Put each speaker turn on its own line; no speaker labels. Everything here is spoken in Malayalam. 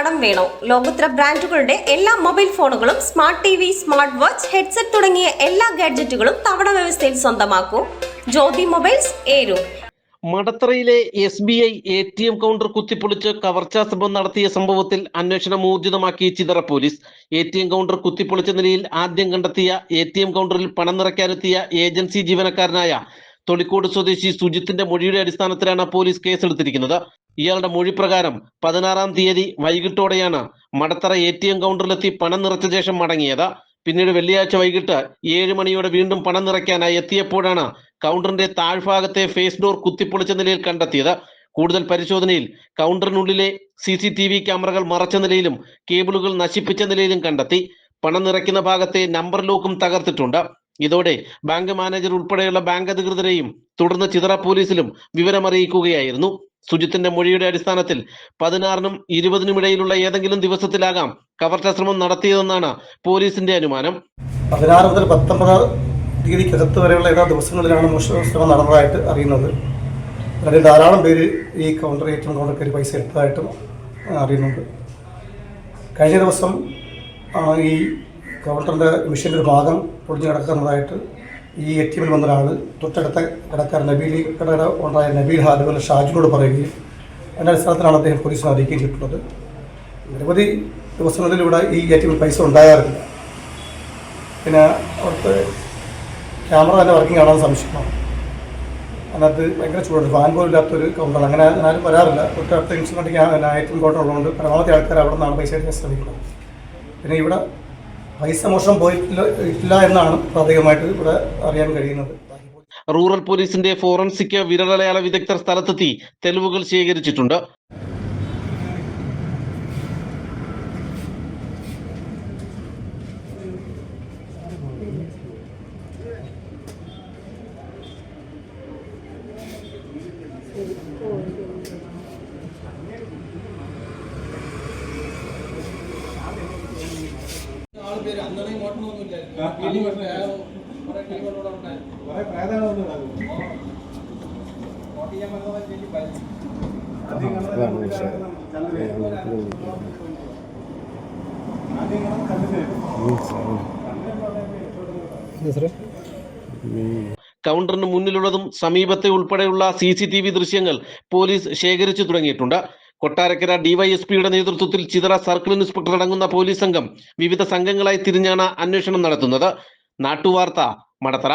കടം വേണോ? ലോകോത്തര ബ്രാൻഡുകളുടെ എല്ലാ മൊബൈൽ ഫോണുകളും smart T V smart watch headset തുടങ്ങിയ എല്ലാ ഗാഡ്ജറ്റുകളും തവണ വ്യവസ്ഥയിൽ സ്വന്തമാക്കൂ. ജ്യോതി മൊബൈൽസ് ഏരു.
മടത്തറയിലെ S B I A T M counter കുത്തിപ്പൊളിച്ച് കവർച്ചാ ശ്രമം നടത്തിയ സംഭവത്തിൽ അന്വേഷണം ഊർജിതമാക്കി Chithara police. A T M counter കുത്തിപ്പൊളിച്ച നിലയിൽ ആദ്യം കണ്ടെത്തിയ എ ടി എം കൗണ്ടറിൽ പണം നിറയ്ക്കാനെത്തിയ ഏജൻസി ജീവനക്കാരനായ തൊളിക്കോട് സ്വദേശി സുജിത്തിന്റെ മൊഴിയുടെ അടിസ്ഥാനത്തിലാണ് പോലീസ് കേസെടുത്തിരിക്കുന്നത്. ഇയാളുടെ മൊഴി പ്രകാരം പതിനാറാം തീയതി വൈകിട്ടോടെയാണ് മടത്തറ എ ടി എം കൗണ്ടറിലെത്തി പണം നിറച്ച ശേഷം മടങ്ങിയത്. പിന്നീട് വെള്ളിയാഴ്ച വൈകിട്ട് ഏഴ് മണിയോടെ വീണ്ടും പണം നിറയ്ക്കാനായി എത്തിയപ്പോഴാണ് കൗണ്ടറിന്റെ താഴ്ഭാഗത്തെ ഫേസ് ഡോർ കുത്തിപ്പൊളിച്ച നിലയിൽ കണ്ടെത്തിയത്. കൂടുതൽ പരിശോധനയിൽ കൗണ്ടറിനുള്ളിലെ സി സി ടി വി ക്യാമറകൾ മറച്ച നിലയിലും കേബിളുകൾ നശിപ്പിച്ച നിലയിലും കണ്ടെത്തി. പണം നിറയ്ക്കുന്ന ഭാഗത്തെ നമ്പർ ലോക്കും തകർത്തിട്ടുണ്ട്. ഇതോടെ ബാങ്ക് മാനേജർ ഉൾപ്പെടെയുള്ള ബാങ്ക് അധികൃതരെയും തുടർന്ന് ചിതറ പോലീസിലും വിവരമറിയിക്കുകയായിരുന്നു. സുജിത്തിന്റെ മൊഴിയുടെ അടിസ്ഥാനത്തിൽ പതിനാറിനും ഇരുപതിനും ഇടയിലുള്ള ഏതെങ്കിലും ദിവസത്തിലാകാം കവർച്ചാ ശ്രമം നടത്തിയതെന്നാണ് പോലീസിന്റെ അനുമാനം.
പതിനാറ് മുതൽ പത്തൊമ്പത് തീയതിക്കകത്ത് വരെയുള്ള ഏതാ ദിവസങ്ങളിലാണ് മോഷണ ശ്രമം നടന്നതായിട്ട് അറിയുന്നത്. അതിൽ ധാരാളം പേര് ഈ കൗണ്ടർ എ ടി കൗണ്ടർ കയറി പൈസ എടുത്തതായിട്ടും അറിയുന്നുണ്ട്. കഴിഞ്ഞ ദിവസം ഈ കൗണ്ടറിന്റെ മെഷീന്റെ ഒരു ഭാഗം പൊളിഞ്ഞ് കിടക്കുന്നതായിട്ട് ഈ എ ടി എമ്മിൽ വന്ന ഒരാൾ തൊട്ടടുത്ത കടക്കാരൻ നബീൽ കടയുടെ ഉണ്ടായ നബീൽ അതുപോലെ ഷാജിനോട് പറയുകയും അതിന്റെ അടിസ്ഥാനത്തിലാണ് അദ്ദേഹം പോലീസിനെ അറിയിക്കുകയും ചെയ്തിട്ടുള്ളത്. നിരവധി ദിവസങ്ങളിൽ ഇവിടെ ഈ എ ടി എമ്മിൽ പൈസ ഉണ്ടാകാറില്ല പിന്നെ അവിടുത്തെ ക്യാമറ തന്നെ വർക്കിംഗ് ആണെന്ന് സംശയമാണ് അതിനകത്ത് ഭയങ്കര ചൂടുണ്ട്. ഫാൻ പോലും ഇല്ലാത്തൊരു കൗണ്ടർ അങ്ങനെ ആരും വരാറില്ല. തൊട്ടടുത്ത ഇൻസ്ട്രുമെന്റ് ഐറ്റം കോട്ടം ഉള്ളതുകൊണ്ട് പരമാവധി ആൾക്കാർ അവിടെ നിന്നാണ് പൈസ എടുക്കാൻ ശ്രമിക്കുന്നത്. പിന്നെ ഇവിടെ പൈസ മോഷണം പോയിട്ടില്ല എന്നാണ് പ്രാഥമികമായിട്ട് ഇവിടെ അറിയാൻ കഴിയുന്നത്.
റൂറൽ പോലീസിന്റെ ഫോറൻസിക് വിരലടയാള വിദഗ്ധർ സ്ഥലത്തെത്തി തെളിവുകൾ ശേഖരിച്ചിട്ടുണ്ട്. കൗണ്ടറിന് മുന്നിലുള്ളതും സമീപത്തെ ഉൾപ്പെടെയുള്ള സി സി ടി വി ദൃശ്യങ്ങൾ പോലീസ് ശേഖരിച്ചു തുടങ്ങിയിട്ടുണ്ട്. കൊട്ടാരക്കര ഡിവൈഎസ്പിയുടെ നേതൃത്വത്തിൽ ചിതറ സർക്കിൾ ഇൻസ്പെക്ടർ അടങ്ങുന്ന പോലീസ് സംഘം വിവിധ സംഘങ്ങളായി തിരിഞ്ഞാണ് അന്വേഷണം നടത്തുന്നത്. നാട്ടുവാർത്ത മടത്തറ.